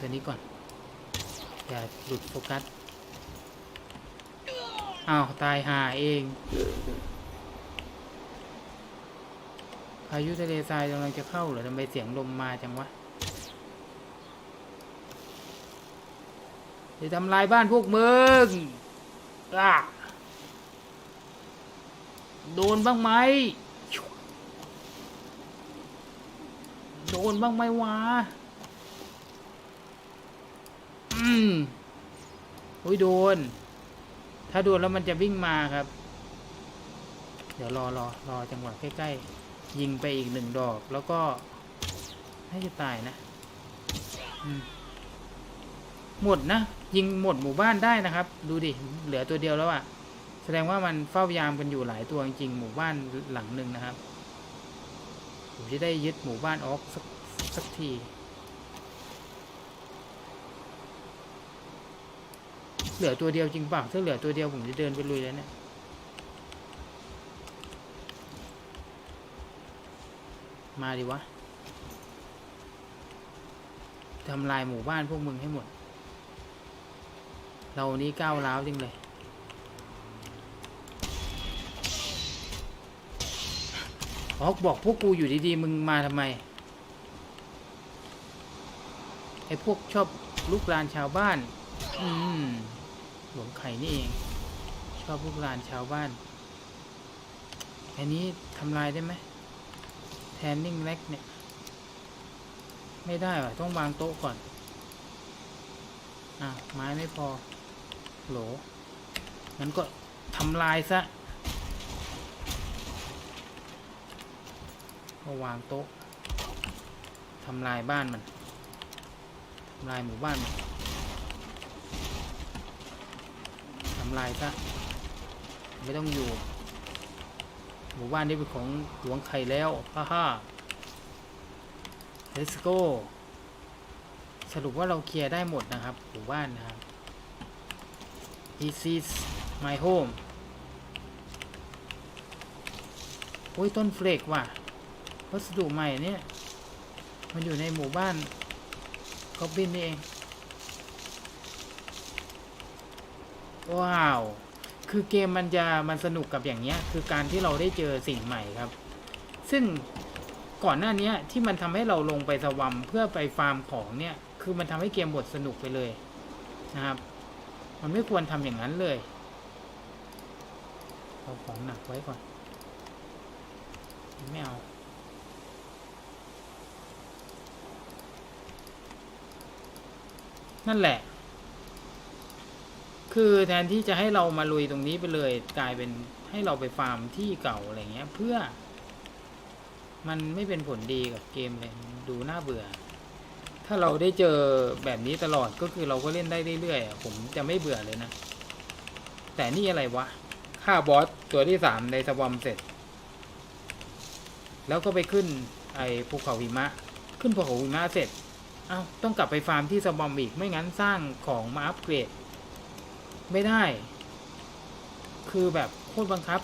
ตัวนี้ก่อน อย่าหลุดโฟกัส อ้าว ตายหาเองพายุทะเลทรายกำลังจะเข้าเหรอทำไมเสียงลมมาจังวะจะทำลายบ้านพวกมึงอะโดนบ้างไหม โดนบ้างไหมวะ อืมอุ้ยโดน ถ้าโดนแล้วมันจะวิ่งมาครับ เดี๋ยวรอรอรอจังหวะใกล้ๆ ยิงไปอีกหนึ่งดอก แล้วก็ให้จะตายนะมหมดนะ ยิงหมดหมู่บ้านได้นะครับ ดูดิ เหลือตัวเดียวแล้วอะ่ะ แสดงว่ามันเฝ้ายามกันอยู่หลายตัวจริงๆหมู่บ้านหลังหนึ่งนะครับผมจะได้ยึดหมู่บ้านออกสักสักที เหลือตัวเดียวจริงเปล่าถ้าเหลือตัวเดียวผมจะเดินไปลุยแล้วเนี่ยมาดิวะทำลายหมู่บ้านพวกมึงให้หมด เรานี้ก้าวร้าวจริงเลย ออกบอกพวกกูอยู่ดีๆ มึงมาทำไม ไอ้พวกชอบลุกลานชาวบ้าน อืม หลวงไข่นี่เอง ชอบลุกลานชาวบ้าน อันนี้ทำลายได้ไหมแทนนิ่งเล็กเนี่ย ไม่ได้ว่ะต้องวางโต๊ะก่อน อะ ไม้ไม่พอ โหลงั้นก็ทำลายซะก็วางโต๊ะทำลายบ้านมันทำลายหมู่บ้านมัน ทำลายซะไม่ต้องอยู่ หมู่บ้านนี้เป็นของหลวงไข่แล้วฮ่าฮ่า let's go สรุปว่าเราเคลียร์ได้หมดนะครับ หมู่บ้านนะครับ this is my home โอ้ยต้นเฟลกว่ะวัสดุใหม่เนี่ย มันอยู่ในหมู่บ้านกอบบินนี่เอง ว้าว คือเกมมันจะมันสนุกกับอย่างเนี้ย คือการที่เราได้เจอสิ่งใหม่ครับ ซึ่งก่อนหน้านี้ที่มันทำให้เราลงไปสวัมเพื่อไปฟาร์มของเนี่ย คือมันทำให้เกมบทสนุกไปเลยนะครับ มันไม่ควรทำอย่างนั้นเลยเอาของหนักไว้ก่อน ไม่เอานั่นแหละ คือแทนที่จะให้เรามาลุยตรงนี้ไปเลย กลายเป็นให้เราไปฟาร์มที่เก่าอะไรเงี้ย เพื่อ มันไม่เป็นผลดีกับเกมเลยดูน่าเบื่อ ถ้าเราได้เจอแบบนี้ตลอดก็คือเราก็เล่นได้เรื่อยๆผมจะไม่เบื่อเลยนะ แต่นี่อะไรวะฆ่าบอสตัวที่สามในสวอมเสร็จ แล้วก็ไปขึ้น ไอ้ภูเขาหิมะ ขึ้นภูเขาหิมะเสร็จ เอ้าต้องกลับไปฟาร์มที่สวอมอีกไม่งั้นสร้างของมาอัปเกรด ไม่ได้ คือแบบโคตรบังคับ